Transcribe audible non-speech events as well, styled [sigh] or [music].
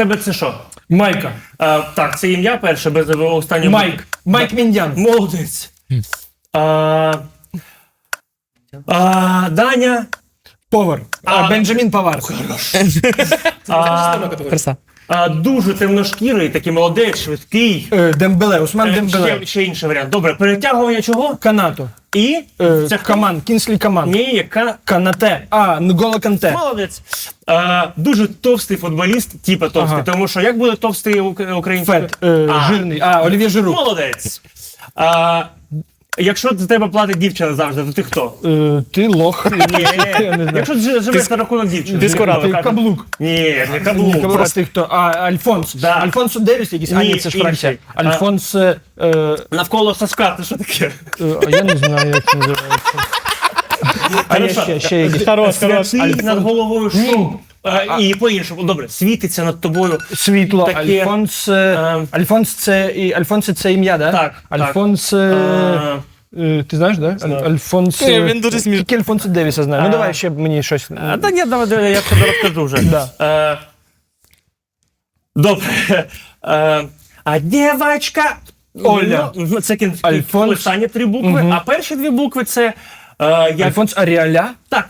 тебе це що? Майка. А, так, це ім'я перше, без останнього. Майк. Майк Міндян. Молодець. А, а, Даня. Повар. А. А, Бенджамін Павар. [laughs] А, Краса. А, дуже темношкірий, такий молодець, швидкий. Е, Дембеле. Усман Е, Дембеле. Ще, ще інший варіант. Добре, перетягування чого? Канато. І Е, це хто? Каман. Кінслі Каман. Ні, яка Канате. А, Нголо Канте. молодець. А, дуже товстий футболіст, типа товстий, Ага. тому що як буде товстий ук- український? Фет. Е, А. жирний. А, Олів'є Жиру. Молодець. А, якщо за тебе платить дівчина завжди, то ти хто? Е, ти лох. Ні, [laughs] Я не знаю. якщо ти живеш на рахунок дівчини. Дискорд. ти Ти каблук. Ні, не Ні, каблук. Просто ти хто? А, Альфонс. Да. Альфонсо Девіс якийсь? А, Ні, ні, це ж Франція. А. Альфонс... е, е, навколо соска, це що таке? а я не знаю, як це називається. А є Хорошо. ще, ще якийсь. Хорош. Святий над головою шум. А, І по-іншому, добре, світиться над тобою. Світло. Таке, Альфонс... е, Альфонс це... і- Альфонс це ім'я, да? Так, так. Альфонс... е, е, Ти знаєш, да? Знаю. Аль- Альфонс... Ні, він дуже смішний. Тільки Альфонсо Девіса знаю. Ну А. давай ще мені щось. А, Та ні, давай, давай, я тобі розкажу вже. Да. Е, Добре. Е, А дівчинка... Оля. Ну, Це кін... Альфонс. останні три букви, Мгм. а перші дві букви це... е, як... Альфонс Аріаля? Так,